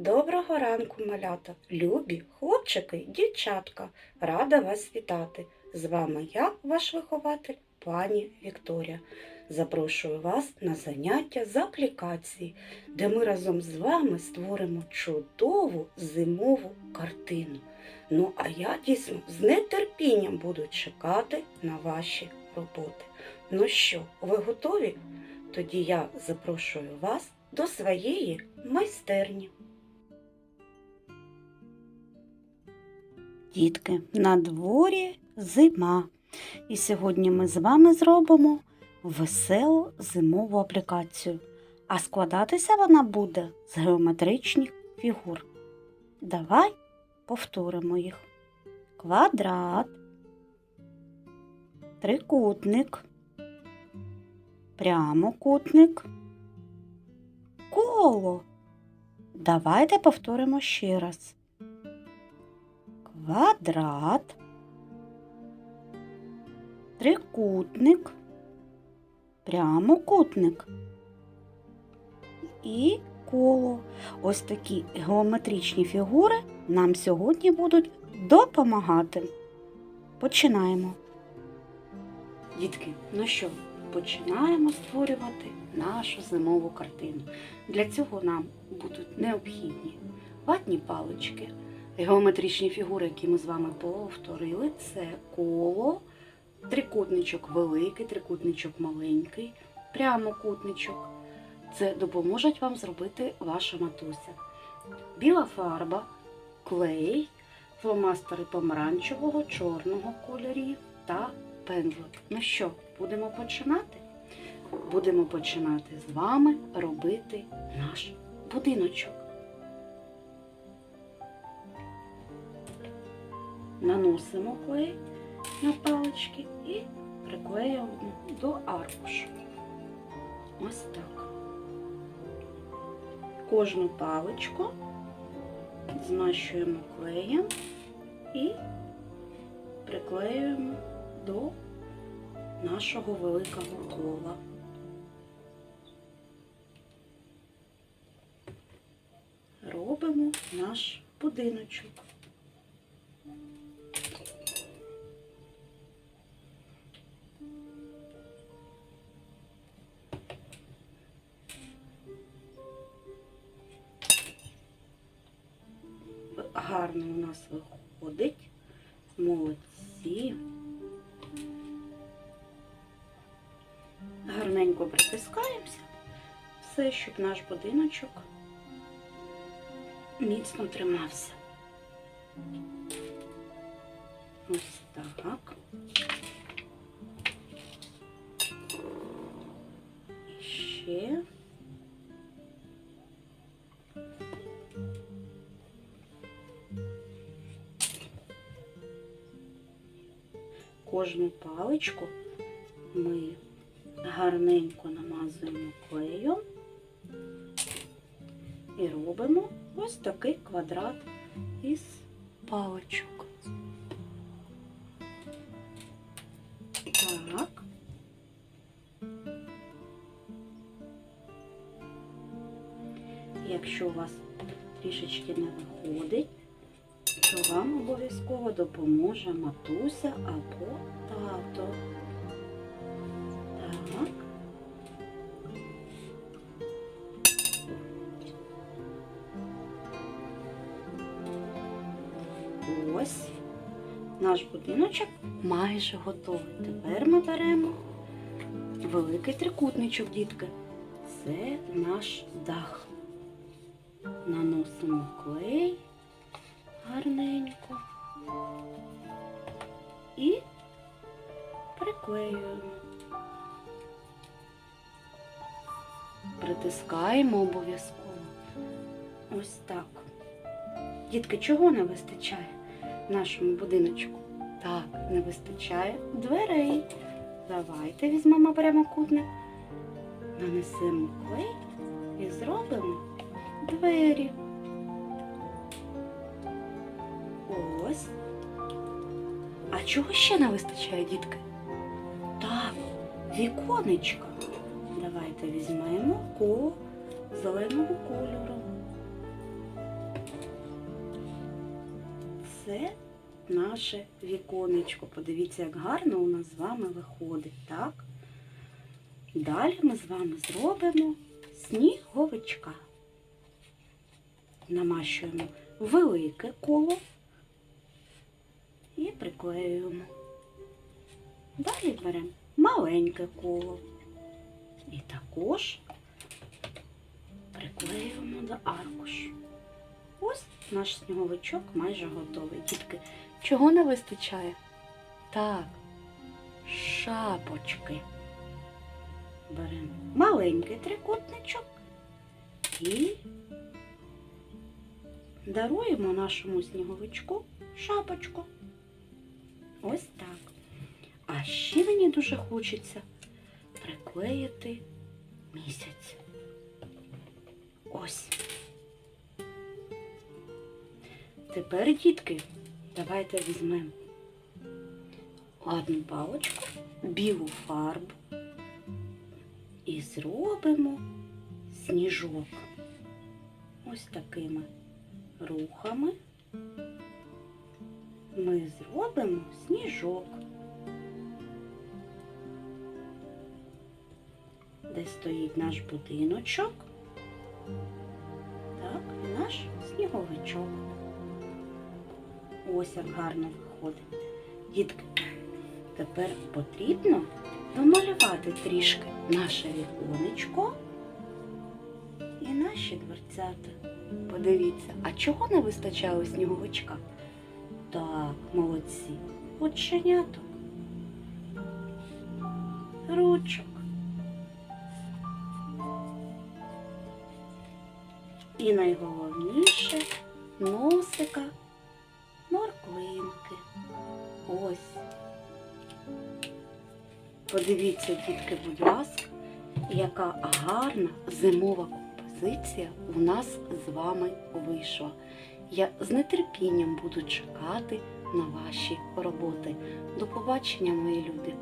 Доброго ранку, малята, любі хлопчики, дівчатка. Рада вас вітати. З вами я, ваш вихователь, пані Вікторія. Запрошую вас на заняття з аплікації, де ми разом з вами створимо чудову зимову картину. Ну, а я дійсно з нетерпінням буду чекати на ваші роботи. Ну що, ви готові? Тоді я запрошую вас до своєї майстерні. Дітки, на дворі зима. І сьогодні ми з вами зробимо веселу зимову аплікацію. А складатися вона буде з геометричних фігур. Давай повторимо їх. Квадрат, трикутник, прямокутник, коло. Давайте повторимо ще раз квадрат, трикутник, прямокутник і коло. Ось такі геометричні фігури нам сьогодні будуть допомагати. Починаємо. Дітки, ну що, починаємо створювати нашу зимову картину. Для цього нам будуть необхідні ватні палички. Геометричні фігури, які ми з вами повторили, це коло, трикутничок великий, трикутничок маленький, прямокутничок. Це допоможуть вам зробити ваша матуся. Біла фарба, клей, фломастери помаранчевого, чорного кольорів та пензлик. Ну що, будемо починати? Будемо починати з вами робити наш будиночок. Наносимо клей на палички і приклеюємо до аркушу. Ось так. Кожну паличку змащуємо клеєм і приклеюємо до нашого великого кола. Робимо наш будиночок. Гарно у нас виходить. Молодці. Гарненько притискаємося. Все, щоб наш будиночок міцно тримався. Ось так. І ще. Кожну паличку ми гарненько намазуємо клеєм і робимо ось такий квадрат із паличок. Так. Якщо у вас трішечки не виходить, то вам обов'язково допоможе матуся або тато. Ось наш будиночок майже готовий. Тепер ми беремо великий трикутничок, дітки. Це наш дах. Наносимо клей гарненько і приклеюємо. Притискаємо обов'язково. Ось так. Дітки, чого не вистачає нашому будиночку? Так, не вистачає дверей. Давайте візьмемо прямокутник, нанесемо клей і зробимо двері. Ось. А чого ще не вистачає, дітки? Так, віконечка. Давайте візьмемо коло зеленого кольору. це наше віконечко. Подивіться, як гарно у нас з вами виходить, так? Далі ми з вами зробимо сніговичка. Намащуємо велике коло і приклеюємо. Далі беремо маленьке коло і також приклеюємо до аркушу. Ось наш сніговичок майже готовий. Дітки, чого не вистачає? Так, шапочки. Беремо маленький трикутничок і даруємо нашому сніговичку шапочку. Ось так. А ще мені дуже хочеться приклеїти місяць. Ось. Тепер, дітки, давайте візьмемо одну паличку, білу фарбу і зробимо сніжок. Ось такими рухами ми зробимо сніжок. Де стоїть наш будиночок. Так, і наш сніговичок. Ось як гарно виходить. Дітки, тепер потрібно домалювати трішки наше віконечко і наші дверцята. Подивіться, а чого не вистачає у сніговичка? Так, молодці. Оченяток. Ручок. І найголовніше носика, морквинки. Ось. Подивіться, дітки, будь ласка, яка гарна зимова композиція у нас з вами вийшла. Я з нетерпінням буду чекати на ваші роботи. До побачення, мої любі!